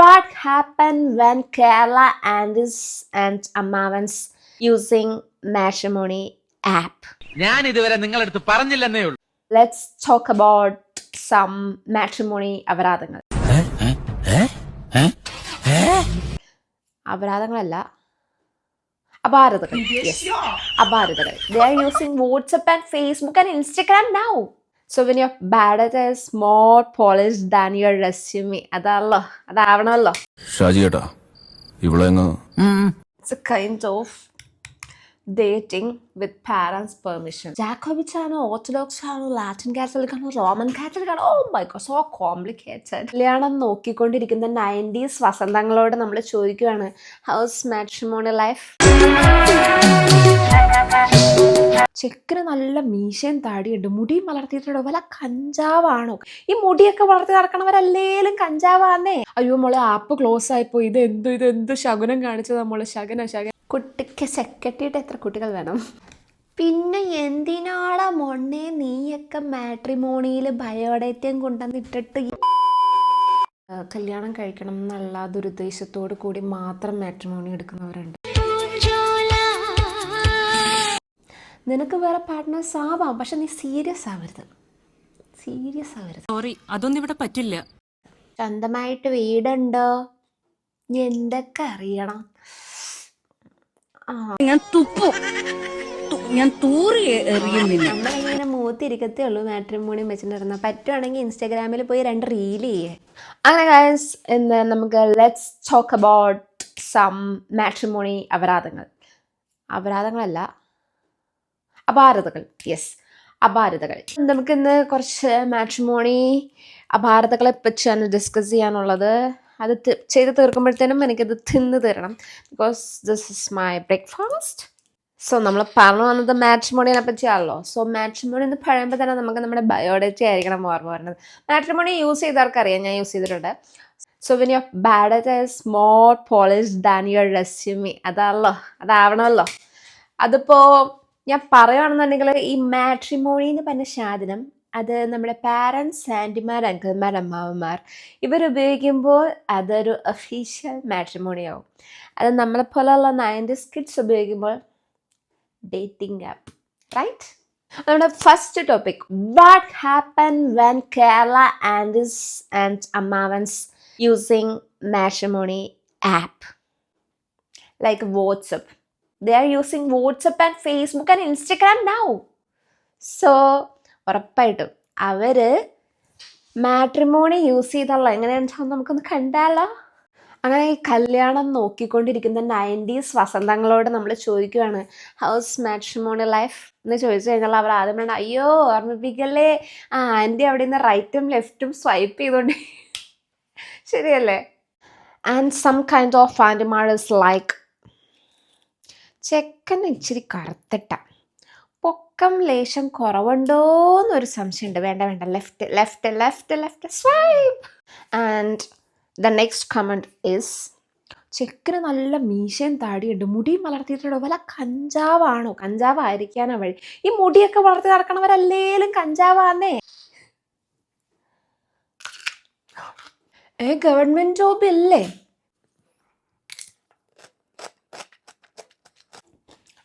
what happened when Kerala and his and Amavans using matrimony app. ഞാൻ ഇതുവരെ നിങ്ങളടുത്ത് പറഞ്ഞില്ലെന്നേ ഉള്ളൂ Let's talk about some matrimony അപരാധങ്ങൾ അപരാധങ്ങളല്ല അപാരതകൾ yes അപാരതകൾ they are using whatsapp and facebook and instagram now so when bad biodata is more polished than your resume അതാണല്ലോ അതാവണമല്ലോ ഷാജി കേട്ടാ ഇവിടെ അങ്ങ് It's a kind of dating with parents' permission. Jacobich ആണോ orthodox ആണോ ലാറ്റിൻ കാത്തലിക് ആണോ Roman Catholic ആണോ? Oh my God so complicated കല്യാണം നോക്കിക്കൊണ്ടിരിക്കുന്ന നയന്റീസ് വസന്തങ്ങളോട് നമ്മൾ ചോദിക്കുകയാണ് ഹൗസ് മാട്രിമോണി ലൈഫ് ചെക്കിന് നല്ല മീശയും താടിയുണ്ട്. മുടിയും വളർത്തിയിട്ടുണ്ടോ വല്ല കഞ്ചാവാണോ? ഈ മുടിയൊക്കെ വളർത്തി നടക്കണവരല്ലേലും കഞ്ചാവാന്നേ. അയ്യോ മോളെ ആപ്പ് ക്ലോസ് ആയിപ്പോ ഇത് എന്തു ഇത് എന്ത് ശകുനം കാണിച്ചതാ മോളെ? ശകന ശകന. കുട്ടിക്ക് സെക്രട്ടറിയിട്ട് എത്ര കുട്ടികൾ വേണം? പിന്നെ എന്തിനാടാ മൊണ്ണേ നീയൊക്കെ മാട്രിമോണിയിൽ ബയോഡേറ്റയും കൊണ്ടുവന്നിട്ടിട്ട് കല്യാണം കഴിക്കണം എന്നുള്ള ദുരുദ്ദേശത്തോടു കൂടി മാത്രം മാട്രിമോണി എടുക്കുന്നവരുണ്ട്. നിനക്ക് വേറെ പാർട്ട്നേഴ്സ് ആവാം. പക്ഷെ നീ സീരിയസ് ആവരുത്. സീരിയസ് ആവരുത്. സോറി അതൊന്നും ഇവിടെ പറ്റില്ല. സ്വന്തമായിട്ട് വീടുണ്ടോ? നീ എന്തൊക്കെ അറിയണം? ഞാൻ തുപ്പും. ഞാൻ തൂറി എറിയും നിന്നെ. നമ്മളിങ്ങനെ മൂത്തിരിക്കത്തേ ഉള്ളൂ മാട്രിമോണിയും വെച്ചിട്ടുണ്ടായിരുന്ന. പറ്റുവാണെങ്കിൽ ഇൻസ്റ്റാഗ്രാമിൽ പോയി രണ്ട് റീൽ ചെയ്യേ. അങ്ങനെ ഗൈസ് ഇന്ന് നമുക്ക് let's talk about some matrimony അപരാധങ്ങൾ. അപരാധങ്ങളല്ല അപാരതകൾ. യെസ് അപാരതകൾ. നമുക്ക് ഇന്ന് കുറച്ച് മാട്രിമോണി അപാരതകളെ പറ്റിയാണ് ഡിസ്കസ് ചെയ്യാനുള്ളത്. അത് ചെയ്ത് തീർക്കുമ്പോഴത്തേനും എനിക്കത് തിന്ന് തരണം. Because this is my breakfast so നമ്മൾ പറഞ്ഞു വന്നത് മാട്രിമോണിനെ പറ്റിയാണല്ലോ. സോ മാട്രിമോണി എന്ന് പറയുമ്പോൾ തന്നെ നമുക്ക് നമ്മുടെ ബയോഡേറ്റ ആയിരിക്കണം ഓർമ്മ വരുന്നത്. മാട്രിമോണി യൂസ് ചെയ്തവർക്കറിയാം ഞാൻ യൂസ് ചെയ്തിട്ടുണ്ട്. So when your biodata is more polish than your resume അതാണല്ലോ അതാവണമല്ലോ. അതിപ്പോൾ ഞാൻ പറയുകയാണെന്നുണ്ടെങ്കിൽ ഈ മാട്രിമോണി എന്ന് പറഞ്ഞ സാധനം അത് നമ്മുടെ പാരൻസ് ആന്റിമാർ അങ്കിൾമാർ അമ്മാവന്മാർ ഇവരുപയോഗിക്കുമ്പോൾ അതൊരു ഒഫീഷ്യൽ മാട്രിമോണി ആവും. അത് നമ്മളെ പോലെയുള്ള നയന്റീസ് കിഡ്സ് ഉപയോഗിക്കുമ്പോൾ ഡേറ്റിംഗ് ആപ്പ് റൈറ്റ് നമ്മുടെ first topic what happen when Kerala aunties and അമ്മാവൻസ് using matrimony app like WhatsApp they are using WhatsApp and Facebook and Instagram now so ഉറപ്പായിട്ടും അവർ matrimony use ചെയ്തുള്ള എങ്ങനെയാണെന്ന് വെച്ചാൽ നമുക്കൊന്ന് കണ്ടാലോ? അങ്ങനെ ഈ കല്യാണം നോക്കിക്കൊണ്ടിരിക്കുന്ന നയന്റീസ് വസന്തങ്ങളോട് നമ്മൾ ചോദിക്കുകയാണ് ഹൗസ് മാട്രിമോണി ലൈഫ് എന്ന് ചോദിച്ചു കഴിഞ്ഞാൽ അവർ ആദ്യം വേണം അയ്യോ ഓർമ്മിപ്പിക്കല്ലേ? ആ ആന്റി അവിടെ നിന്ന് റൈറ്റും ലെഫ്റ്റും സ്വൈപ്പ് ചെയ്തുകൊണ്ട് ശരിയല്ലേ? ആൻഡ് സം കൈൻഡ് ഓഫ് ആന്റിമാർസ് ലൈക്ക് ചെക്കൻ ഇച്ചിരി കറുത്തിട്ട. പൊക്കം ലേശം കുറവുണ്ടോന്നൊരു സംശയമുണ്ട്. വേണ്ട വേണ്ട. Left left left left swipe and the next comment is ചെക്കിന് നല്ല മീശയും താടിയുണ്ട്. മുടിയും വളർത്തിയിട്ടുണ്ടോ? വല്ല കഞ്ചാവാണോ? കഞ്ചാവായിരിക്കാനാ വഴി. ഈ മുടിയൊക്കെ വളർത്തി നടക്കണവരല്ലേലും കഞ്ചാവാന്നേ. ഏ ഗവൺമെന്റ് ജോബ് ഇല്ലേ?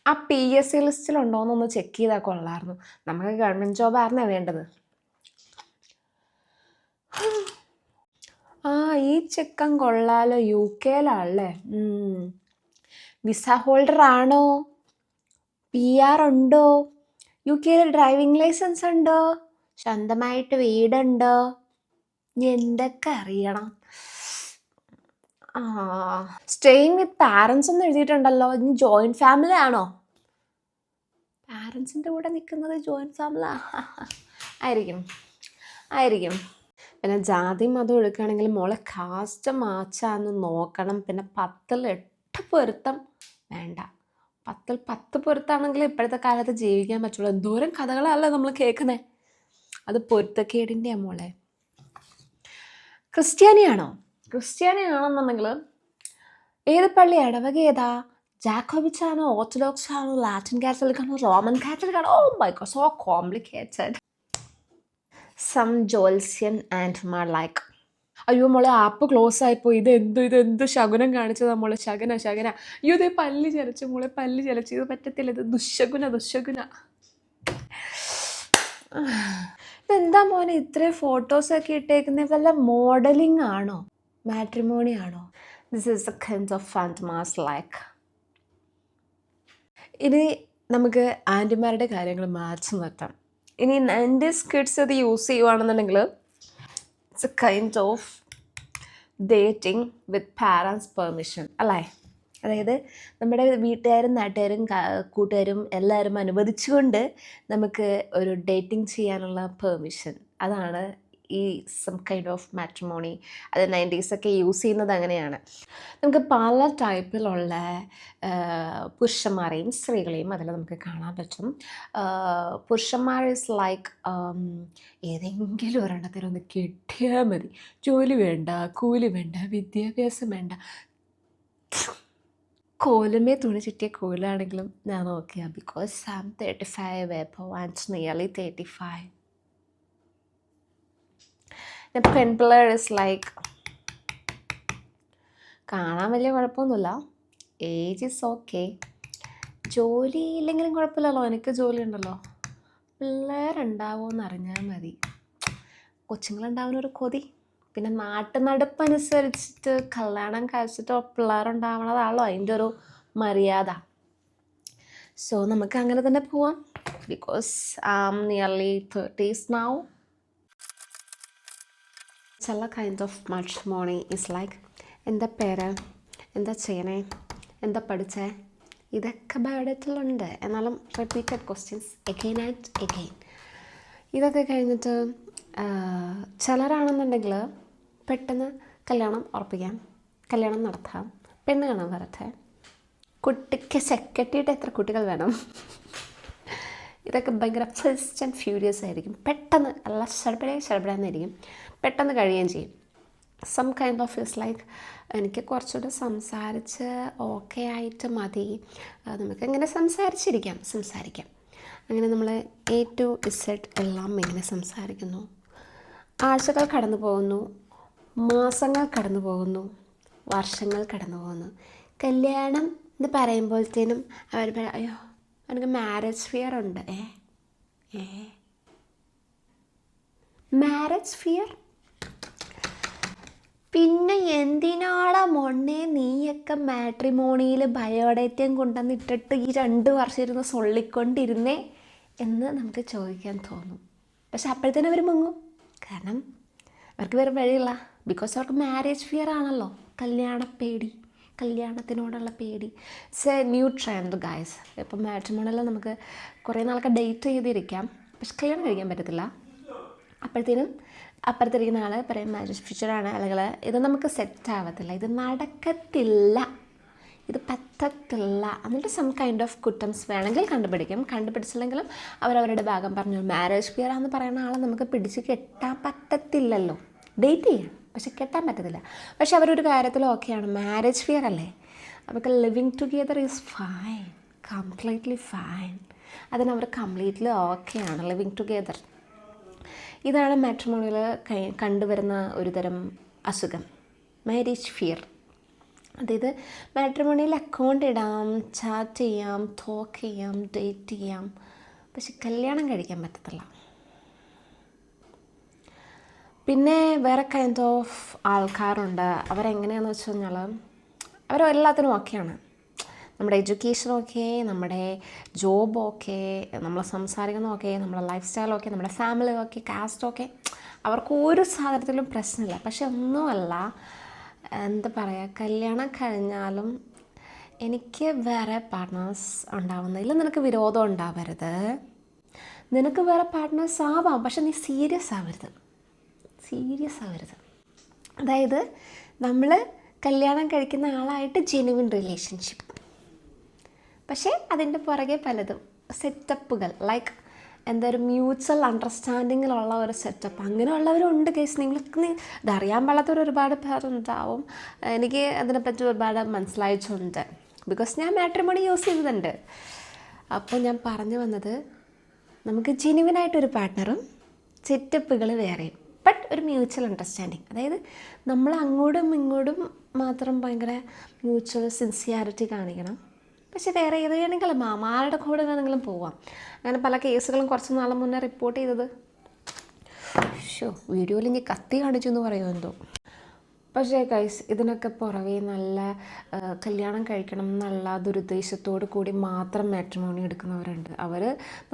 ആ പി എസ് സി ലിസ്റ്റിലുണ്ടോയെന്നൊന്ന് ചെക്ക് ചെയ്താൽ കൊള്ളായിരുന്നു നമുക്ക് ഗവൺമെന്റ് ജോബായിരുന്നേ വേണ്ടത്. ആ ഈ ചെക്കൻ കൊള്ളാലോ. യു കെയിലാണല്ലേ വിസ ഹോൾഡർ ആണോ? പി ആർ ഉണ്ടോ? യു കെയിൽ ഡ്രൈവിംഗ് ലൈസൻസ് ഉണ്ടോ? സ്വന്തമായിട്ട് വീടുണ്ടോ? എന്തൊക്കെ അറിയണം? സ്റ്റേയിങ് വിത്ത് പാരൻസ് എന്ന് എഴുതിയിട്ടുണ്ടല്ലോ. ഇനി ജോയിന്റ് ഫാമിലി ആണോ? പാരൻസിന്റെ കൂടെ നിൽക്കുന്നത് ജോയിന്റ് ഫാമിലി ആയിരിക്കും. ആയിരിക്കും. പിന്നെ ജാതി മതം എടുക്കുകയാണെങ്കിൽ മോളെ കാസ്റ്റ് മാച്ചാന്ന് നോക്കണം. പിന്നെ പത്തിൽ എട്ട് പൊരുത്തം വേണ്ട. പത്തിൽ പത്ത് പൊരുത്താണെങ്കിൽ ഇപ്പോഴത്തെ കാലത്ത് ജീവിക്കാൻ പറ്റുള്ളൂ. എന്തോരം കഥകളല്ല നമ്മൾ കേൾക്കുന്നത് അത് പൊരുത്തക്കേടിന്റെയാണ് മോളെ. ക്രിസ്ത്യാനിയാണോ? ക്രിസ്ത്യാനിയാണെന്നുണ്ടെങ്കിൽ ഏത് പള്ളി ഇടവക ഏതാ? ജാക്കോബിച്ച് ആണോ ഓർത്തഡോക്സ് ആണോ ലാറ്റിൻ കാത്തലിക് ആണോ റോമൻ കാത്തലിക് ആണോ ഓ my God so complicated some ജോൽസ്യൻ and മാർ ലൈക്ക് അയ്യോ മോളെ ആപ്പ് ക്ലോസ് ആയിപ്പോയി. ഇത് എന്തു ഇത് എന്ത് ശകുനം കാണിച്ചതാ മോളെ? ശകന ശകന. അയ്യോ ഇതേ പല്ല് ചലച്ചു മോളെ പല്ല് ചലച്ചു. ഇത് പറ്റത്തില്ല ഇത് ദുശകുന ദുശകുന. ഇതെന്താ മോനെ ഇത്രയും ഫോട്ടോസൊക്കെ ഇട്ടേക്കുന്നത് വല്ല മോഡലിംഗ് ആണോ? മാട്രിമോണി ആണോ this is a kind of ഫാന്റമാസ് like ഇനി നമുക്ക് ആന്റിമാരുടെ കാര്യങ്ങൾ മാറ്റി നിർത്താം. ഇനി നയന്റീസ് കിഡ്സ് ഇത് use ചെയ്യുവാണെന്നുണ്ടെങ്കിൽ it's a kind of dating with parents permission അല്ലേ? അതായത് നമ്മുടെ വീട്ടുകാരും നാട്ടുകാരും കൂട്ടുകാരും എല്ലാവരും അനുവദിച്ചുകൊണ്ട് നമുക്ക് ഒരു ഡേറ്റിംഗ് ചെയ്യാനുള്ള പെർമിഷൻ അതാണ് ഈ സം കൈൻഡ് ഓഫ് മാട്രിമോണി അത് നയന്റീസൊക്കെ യൂസ് ചെയ്യുന്നത് അങ്ങനെയാണ്. നമുക്ക് പല ടൈപ്പിലുള്ള പുരുഷന്മാരെയും സ്ത്രീകളെയും അതിൽ നമുക്ക് കാണാൻ പറ്റും. പുരുഷന്മാർ ഇസ് ലൈക്ക് ഏതെങ്കിലും ഒരെണ്ണത്തിനൊന്ന് കിട്ടിയാൽ മതി. ജോലി വേണ്ട കൂലി വേണ്ട വിദ്യാഭ്യാസം വേണ്ട. കോലമേ തുണി ചുറ്റിയ കോലാണെങ്കിലും ഞാൻ നോക്കിയാൽ because I am thirty five above and nearly thirty five പെൺപിള്ളേർ is like കാണാൻ വലിയ കുഴപ്പമൊന്നുമില്ല. ഏജ് ഇസ് ഓക്കെ ജോലി ഇല്ലെങ്കിലും കുഴപ്പമില്ലല്ലോ. എനിക്ക് ജോലി ഉണ്ടല്ലോ. പിള്ളേരുണ്ടാവുമെന്ന് അറിഞ്ഞാൽ മതി. കൊച്ചുങ്ങളുണ്ടാവുന്നൊരു കൊതി. പിന്നെ നാട്ടു നടപ്പനുസരിച്ചിട്ട് കല്യാണം കഴിച്ചിട്ട് പിള്ളേരുണ്ടാവണതാണല്ലോ അതിന്റെ ഒരു മര്യാദ. സോ നമുക്ക് അങ്ങനെ തന്നെ പോവാം. Because I am nearly thirties now ചില kind of matrimony is like എന്താ പേര്? എന്താ ചെയ്യണേ? എന്താ പഠിച്ചേ? ഇതൊക്കെ ബയോഡേറ്റിലുണ്ട് എന്നാലും repeated questions again and again ഇതൊക്കെ കഴിഞ്ഞിട്ട് ചിലരാണെന്നുണ്ടെങ്കിൽ പെട്ടെന്ന് കല്യാണം ഉറപ്പിക്കാം. കല്യാണം നടത്താം. പെണ്ണ് കാണാൻ വരട്ടെ. കുട്ടിക്ക് സെക്കറ്റിയിട്ട് എത്ര കുട്ടികൾ വേണം? ഇതൊക്കെ ഭയങ്കര ഫസ്റ്റ് ആൻഡ് ഫ്യൂരിയസ് ആയിരിക്കും. പെട്ടെന്ന് അല്ല ശടപടേ ശടപടാന്നായിരിക്കും. പെട്ടെന്ന് കഴിയുകയും ചെയ്യും. Some kind of is like എനിക്ക് കുറച്ചുകൂടെ സംസാരിച്ച് ഓക്കെ ആയിട്ട് മതി. നമുക്ക് ഇങ്ങനെ സംസാരിച്ചിരിക്കാം സംസാരിക്കാം. അങ്ങനെ നമ്മൾ എ ടു ഇസഡ് എല്ലാം ഇങ്ങനെ സംസാരിക്കുന്നു. ആഴ്ചകൾ കടന്നു പോകുന്നു. മാസങ്ങൾ കടന്നു പോകുന്നു. വർഷങ്ങൾ കടന്നു പോകുന്നു. കല്യാണം എന്ന് പറയുമ്പോഴത്തേനും അവർ അയ്യോ എനിക്ക് മാരേജ് ഫിയർ ഉണ്ട്. ഏ? ഏ? മാരേജ് ഫിയർ പിന്നെ എന്തിനാടാ മൊണ്ണേ നീയൊക്കെ മാട്രിമോണിയിൽ ബയോഡേറ്റയും കൊണ്ടുവന്നിട്ടിട്ട് ഈ രണ്ട് വർഷം ഇരുന്ന് സൊള്ളിക്കൊണ്ടിരുന്നേ എന്ന് നമുക്ക് ചോദിക്കാൻ തോന്നും. പക്ഷെ അപ്പോഴത്തേനും അവർ മുങ്ങും. കാരണം അവർക്ക് വേറെ വഴിയില്ല. ബിക്കോസ് അവർക്ക് മാരേജ് ഫിയർ ആണല്ലോ. കല്യാണ പേടി. കല്യാണത്തിനോടുള്ള പേടി. It's a new trend guys ഇപ്പം മാട്രിമോണിയിൽ നമുക്ക് കുറേ നാളൊക്കെ ഡേറ്റ് ചെയ്തിരിക്കാം. പക്ഷെ കല്യാണം കഴിക്കാൻ പറ്റത്തില്ല. അപ്പോഴത്തേനും അപ്പുറത്തിരിക്കുന്ന ആൾ പറയും മാരേജ് ഫ്യൂച്ചറാണ് അല്ലെങ്കിൽ ഇത് നമുക്ക് സെറ്റ് ആവത്തില്ല. ഇത് നടക്കത്തില്ല. ഇത് പറ്റത്തില്ല. എന്നിട്ട് സം കൈൻഡ് ഓഫ് കുറ്റംസ് വേണമെങ്കിൽ കണ്ടുപിടിക്കും. കണ്ടുപിടിച്ചില്ലെങ്കിലും അവരവരുടെ ഭാഗം പറഞ്ഞു മാരേജ് ഫിയർ എന്ന് പറയുന്ന ആളെ നമുക്ക് പിടിച്ച് കെട്ടാൻ പറ്റത്തില്ലല്ലോ. ഡേറ്റ് ചെയ്യാം. പക്ഷെ കെട്ടാൻ പറ്റത്തില്ല. പക്ഷെ അവരൊരു കാര്യത്തിൽ ഓക്കെയാണ്. മാരേജ് ഫിയർ അല്ലേ? അവർക്ക് living together is fine completely fine അതിന് അവർ കംപ്ലീറ്റ്ലി ഓക്കെയാണ്. ലിവിങ് ടുഗെദർ ഇതാണ് മാട്രിമോണിയിൽ കണ്ടുവരുന്ന ഒരുതരം അസുഖം. മാരേജ് ഫിയർ അതായത് മാട്രിമോണിയിൽ അക്കൗണ്ട് ഇടാം ചാറ്റ് ചെയ്യാം ടോക്ക് ചെയ്യാം ഡേറ്റ് ചെയ്യാം. പക്ഷെ കല്യാണം കഴിക്കാൻ പറ്റത്തില്ല. പിന്നെ വേറെ കൈൻഡ് ഓഫ് ആൾക്കാരുണ്ട്. അവരെങ്ങനെയാണെന്ന് വെച്ച് കഴിഞ്ഞാൽ അവരെല്ലാത്തിനും ഓക്കെയാണ് നമ്മുടെ എഡ്യൂക്കേഷൻ ഓക്കെ നമ്മുടെ ജോബ് ഓക്കെ നമ്മൾ സംസാരിക്കുന്ന ഓക്കെ നമ്മുടെ ലൈഫ് സ്റ്റൈൽ ഓക്കെ നമ്മുടെ ഫാമിലി ഓക്കെ കാസ്റ്റ് ഓക്കെ അവർക്ക് ഒരു സാധനത്തിലും പ്രശ്നമില്ല. പക്ഷെ ഒന്നുമല്ല എന്താ പറയുക കല്യാണം കഴിഞ്ഞാലും എനിക്ക് വേറെ പാർട്ട്നേഴ്സ് ഉണ്ടാവുന്നതിൽ നിനക്ക് വിരോധം ഉണ്ടാവരുത്. നിനക്ക് വേറെ പാർട്ട്നേഴ്സ് ആവാം പക്ഷെ നീ സീരിയസ് ആവരുത്. സീരിയസ് ആവരുത്. അതായത് നമ്മൾ കല്യാണം കഴിക്കുന്ന ആളായിട്ട് ജെനുവിൻ റിലേഷൻഷിപ്പ് പക്ഷേ അതിന്റെ പുറകെ പലതും. സെറ്റപ്പുകൾ ലൈക്ക് എന്താ ഒരു മ്യൂച്വൽ അണ്ടർസ്റ്റാൻഡിങ്ങിലുള്ള ഒരു സെറ്റപ്പ് അങ്ങനെയുള്ളവരുണ്ട് കേസ് നിങ്ങൾക്ക് ഇതറിയാൻ പാടാത്തവർ ഒരുപാട് പേരുണ്ടാവും. എനിക്ക് അതിനെപ്പറ്റി ഒരുപാട് മനസ്സിലായിട്ടുണ്ട്. ബിക്കോസ് ഞാൻ മാട്രിമോണി യൂസ് ചെയ്തിട്ടുണ്ട് അപ്പോൾ ഞാൻ പറഞ്ഞു വന്നത് നമുക്ക് ജെനുവിനായിട്ടൊരു പാർട്ട്ണറും സെറ്റപ്പുകൾ വേറെയും. ബട്ട് ഒരു മ്യൂച്വൽ അണ്ടർസ്റ്റാൻഡിങ് അതായത് നമ്മൾ അങ്ങോട്ടും ഇങ്ങോട്ടും മാത്രം ഭയങ്കര മ്യൂച്വൽ സിൻസിയാരിറ്റി കാണിക്കണം. പക്ഷേ വേറെ ഏത് വേണമെങ്കിലും മാമാരുടെ കൂടെ വേണമെങ്കിലും പോവാം. അങ്ങനെ പല കേസുകളും കുറച്ച് നാളെ മുന്നേ റിപ്പോർട്ട് ചെയ്തത്. ഷോ വീഡിയോയിൽ ഇനി കത്തി കാണിച്ചു എന്ന് പറയുമോ എന്തോ? പക്ഷേ കൈസ് ഇതിനൊക്കെ പുറമേ നല്ല കല്യാണം കഴിക്കണം എന്നുള്ള ദുരുദ്ദേശത്തോടു കൂടി മാത്രം മാട്രിമോണി എടുക്കുന്നവരുണ്ട്. അവർ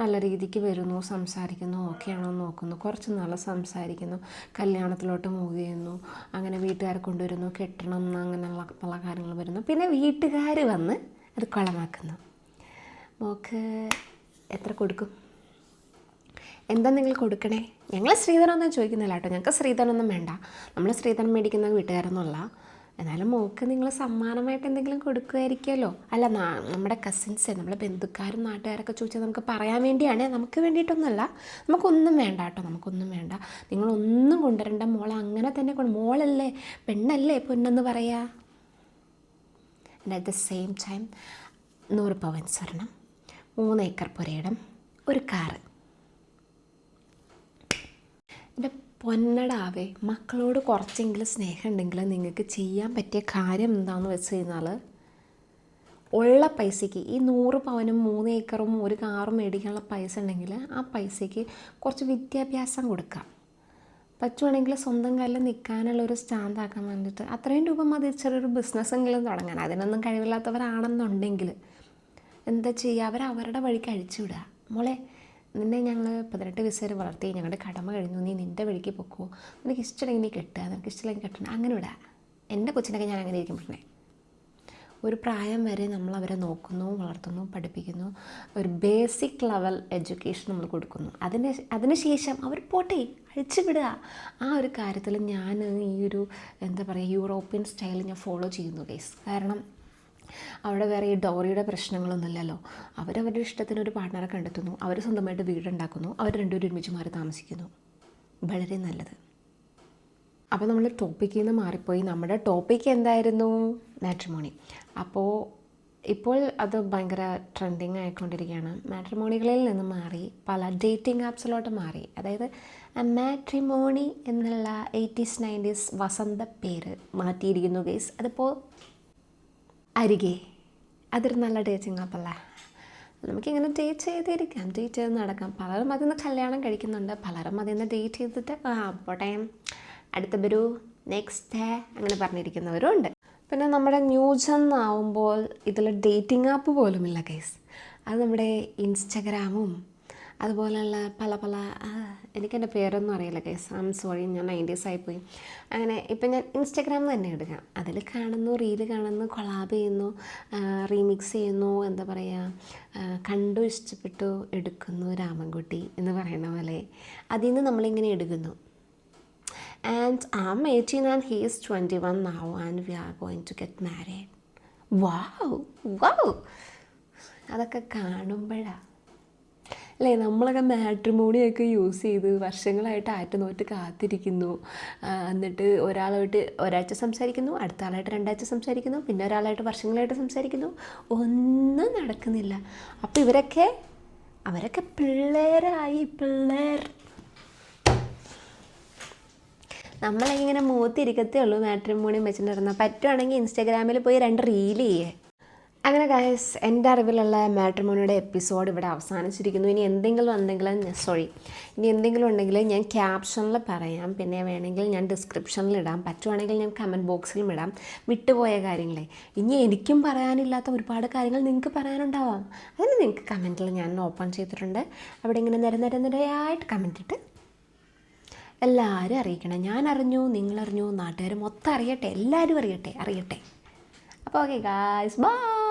നല്ല രീതിക്ക് വരുന്നു സംസാരിക്കുന്നു ഓക്കെ ആണോ നോക്കുന്നു കുറച്ച് നാൾ സംസാരിക്കുന്നു കല്യാണത്തിലോട്ട് മൂവ് ചെയ്യുന്നു അങ്ങനെ വീട്ടുകാരെ കൊണ്ടുവരുന്നു കെട്ടണം അങ്ങനെയുള്ള പല കാര്യങ്ങൾ വരുന്നു. പിന്നെ വീട്ടുകാർ വന്ന് അത് കുളമാക്കുന്നു. മോക്ക് എത്ര കൊടുക്കും? എന്താ നിങ്ങൾ കൊടുക്കണേ? ഞങ്ങൾ ശ്രീധരമൊന്നും ചോദിക്കുന്നില്ല കേട്ടോ. ഞങ്ങൾക്ക് ശ്രീധരമൊന്നും വേണ്ട. നമ്മൾ ശ്രീധരൻ മേടിക്കുന്ന വീട്ടുകാരൊന്നുമല്ല. എന്നാലും മോക്ക് നിങ്ങൾ സമ്മാനമായിട്ട് എന്തെങ്കിലും കൊടുക്കുമായിരിക്കുമല്ലോ അല്ല നമ്മുടെ കസിൻസ് നമ്മുടെ ബന്ധുക്കാരും നാട്ടുകാരൊക്കെ ചോദിച്ചാൽ നമുക്ക് പറയാൻ വേണ്ടിയാണ്. നമുക്ക് വേണ്ടിയിട്ടൊന്നുമല്ല. നമുക്കൊന്നും വേണ്ട കേട്ടോ. നമുക്കൊന്നും വേണ്ട. നിങ്ങളൊന്നും കൊണ്ടുവരണ്ട. മോളെ അങ്ങനെ തന്നെ കൊണ്ട് മോളല്ലേ പെണ്ണല്ലേ പൊന്നെന്ന് പറയാ. And at the same time നൂറ് പവൻ സ്വർണം മൂന്ന് ഏക്കർ പുരയിടം ഒരു കാറ് എന്റെ പൊന്നടാവേ മക്കളോട് കുറച്ചെങ്കിലും സ്നേഹം ഉണ്ടെങ്കിൽ നിങ്ങൾക്ക് ചെയ്യാൻ പറ്റിയ കാര്യം എന്താണെന്ന് വെച്ച് കഴിഞ്ഞാൽ ഉള്ള പൈസയ്ക്ക് ഈ നൂറ് പവനും മൂന്ന് ഏക്കറും ഒരു കാറും മേടിക്കാനുള്ള പൈസ ഉണ്ടെങ്കിൽ ആ പൈസയ്ക്ക് കുറച്ച് വിദ്യാഭ്യാസം കൊടുക്കാം. പറ്റുവാണെങ്കിൽ സ്വന്തം കാലിൽ നിൽക്കാനുള്ള ഒരു സ്റ്റാൻഡ് ആക്കാൻ വേണ്ടിയിട്ട് അത്രയും രൂപ മതി ചെറിയൊരു ബിസിനസ്സെങ്കിലും തുടങ്ങാൻ. അതിനൊന്നും കഴിവില്ലാത്തവരാണെന്നുണ്ടെങ്കിൽ എന്താ ചെയ്യുക? അവർ അവരുടെ വഴിക്ക് അഴിച്ചുവിടുക മോളെ നിന്നെ ഞങ്ങൾ പതിനെട്ട് വയസ്സ് വരെ വളർത്തി ഞങ്ങളുടെ കടമ കഴിഞ്ഞു നീ നിന്റെ വഴിക്ക് പൊക്കോ. നിനക്ക് ഇഷ്ടമില്ലെങ്കിൽ നീ കെട്ടുക നിനക്ക് ഇഷ്ടമില്ലെങ്കിൽ കെട്ടണം അങ്ങനെ വിടാ. എന്റെ കൊച്ചിനൊക്കെ ഞാൻ അങ്ങനെ ഇരിക്കും പറഞ്ഞേ. ഒരു പ്രായം വരെ നമ്മൾ അവരെ നോക്കുന്നു വളർത്തുന്നു പഠിപ്പിക്കുന്നു. ഒരു ബേസിക് ലെവൽ എഡ്യൂക്കേഷൻ നമ്മൾ കൊടുക്കുന്നു. അതിന് അതിനുശേഷം അവർ പോട്ടെ അഴിച്ചു വിടുക. ആ ഒരു കാര്യത്തിൽ ഞാൻ ഈ ഒരു എന്താ പറയുക യൂറോപ്യൻ സ്റ്റൈൽ ഞാൻ ഫോളോ ചെയ്യുന്നു ഗേസ് കാരണം അവിടെ വേറെ ഈ ഡോറിയുടെ പ്രശ്നങ്ങളൊന്നുമില്ലല്ലോ. അവരവരുടെ ഇഷ്ടത്തിന് ഒരു പാർട്ട്ണറെ കണ്ടെത്തുന്നു. അവർ സ്വന്തമായിട്ട് വീടുണ്ടാക്കുന്നു. അവർ രണ്ടുപേരും ഒരുമിച്ച് മാറി താമസിക്കുന്നു. വളരെ നല്ലത്. അപ്പോൾ നമ്മൾ ടോപ്പിക്കിൽ നിന്ന് മാറിപ്പോയി. നമ്മുടെ ടോപ്പിക്ക് എന്തായിരുന്നു? മാട്രിമോണി അപ്പോൾ ഇപ്പോൾ അത് ഭയങ്കര ട്രെൻഡിങ് ആയിക്കൊണ്ടിരിക്കുകയാണ്. മാട്രിമോണികളിൽ നിന്ന് മാറി പല ഡേറ്റിംഗ് ആപ്സിലോട്ട് മാറി. അതായത് മാട്രിമോണി എന്നുള്ള എയ്റ്റീസ് നയന്റീസ് വസന്ത പേര് മാറ്റിയിരിക്കുന്നു ഗേസ് അതിപ്പോൾ അരികെ. അതൊരു നല്ല ഡേറ്റിംഗ് ആപ്പല്ലേ? നമുക്കിങ്ങനെ ഡേറ്റ് ചെയ്തിരിക്കാം. ഡേറ്റ് ചെയ്ത് നടക്കാം. പലരും അതിൽ നിന്ന് കല്യാണം കഴിക്കുന്നുണ്ട്. പലരും അതിൽ നിന്ന് ഡേറ്റ് ചെയ്തിട്ട് ആ പോട്ടെ. അടുത്ത വരൂ. നെക്സ്റ്റ് ഡേ അങ്ങനെ പറഞ്ഞിരിക്കുന്നവരും ഉണ്ട്. പിന്നെ നമ്മുടെ ന്യൂജൻ ആവുമ്പോൾ ഇതിൽ ഡേറ്റിംഗ് ആപ്പ് പോലുമില്ല കേസ് അത് നമ്മുടെ ഇൻസ്റ്റഗ്രാമും അതുപോലെയുള്ള പല പല എനിക്കെന്റെ പേരൊന്നും അറിയില്ല കേസ് ഐം സോറി ഞാൻ നയന്റീസ് ആയിപ്പോയി. അങ്ങനെ ഇപ്പം ഞാൻ ഇൻസ്റ്റഗ്രാം തന്നെ എടുക്കാം അതിൽ കാണുന്നു റീൽ കാണുന്നു കൊളാബ് ചെയ്യുന്നു റീമിക്സ് ചെയ്യുന്നു എന്താ പറയുക കണ്ടു ഇഷ്ടപ്പെട്ടു എടുക്കുന്നു രാമൻകുട്ടി എന്ന് പറയുന്ന പോലെ. അതിൽ നിന്ന് നമ്മളിങ്ങനെ എടുക്കുന്നു. And um I'm eighteen and he is twenty one now and we are going to get married wow wow അതൊക്കെ കാണുമ്പോഴാണ് അല്ലേ നമ്മളൊക്കെ മാട്രിമോണിയൊക്കെ യൂസ് ചെയ്ത് വർഷങ്ങളായിട്ട് ആറ്റ് നോറ്റ് കാത്തിരിക്കുന്നു എന്നിട്ട് ഒരാളായിട്ട് ഒരാഴ്ച സംസാരിക്കുന്നു അടുത്ത ആളായിട്ട് രണ്ടാഴ്ച സംസാരിക്കുന്നു പിന്നെ ഒരാളായിട്ട് വർഷങ്ങളായിട്ട് സംസാരിക്കുന്നു. ഒന്നും നടക്കുന്നില്ല. അപ്പോൾ ഇവരൊക്കെ അവരൊക്കെ പിള്ളേരായി പിള്ളേർ. നമ്മളെങ്ങനെ മൂത്തിരിക്കത്തേ ഉള്ളൂ മാട്രിമോണിയും വെച്ചിട്ടുണ്ടായിരുന്ന. പറ്റുവാണെങ്കിൽ ഇൻസ്റ്റാഗ്രാമിൽ പോയി രണ്ട് റീൽ ചെയ്യേ. അങ്ങനെ ഗൈസ് എന്റെ അറിവിലുള്ള മാട്രിമോണിയുടെ എപ്പിസോഡ് ഇവിടെ അവസാനിച്ചിരിക്കുന്നു. ഇനി എന്തെങ്കിലും ഉണ്ടെങ്കിൽ സോറി ഇനി എന്തെങ്കിലും ഉണ്ടെങ്കിൽ ഞാൻ ക്യാപ്ഷനിൽ പറയാം. പിന്നെ വേണമെങ്കിൽ ഞാൻ ഡിസ്ക്രിപ്ഷനിൽ ഇടാം. പറ്റുവാണെങ്കിൽ ഞാൻ കമന്റ് ബോക്സിലും ഇടാം. വിട്ടുപോയ കാര്യങ്ങളെ. ഇനി എനിക്കും പറയാനില്ലാത്ത ഒരുപാട് കാര്യങ്ങൾ നിങ്ങൾക്ക് പറയാനുണ്ടാവാം. അതിന് നിങ്ങൾക്ക് കമന്റിൽ ഞാൻ ഓപ്പൺ ചെയ്തിട്ടുണ്ട്. അവിടെ ഇങ്ങനെ നിര നിര നിരയായിട്ട് കമന്റ് ഇട്ട് എല്ലാവരും അറിയിക്കണം. ഞാൻ അറിഞ്ഞു നിങ്ങളറിഞ്ഞു നാട്ടുകാർ മൊത്തം അറിയട്ടെ എല്ലാവരും അറിയട്ടെ അറിയട്ടെ. അപ്പോൾ ഓക്കെ ഗായ്സ് ബൈ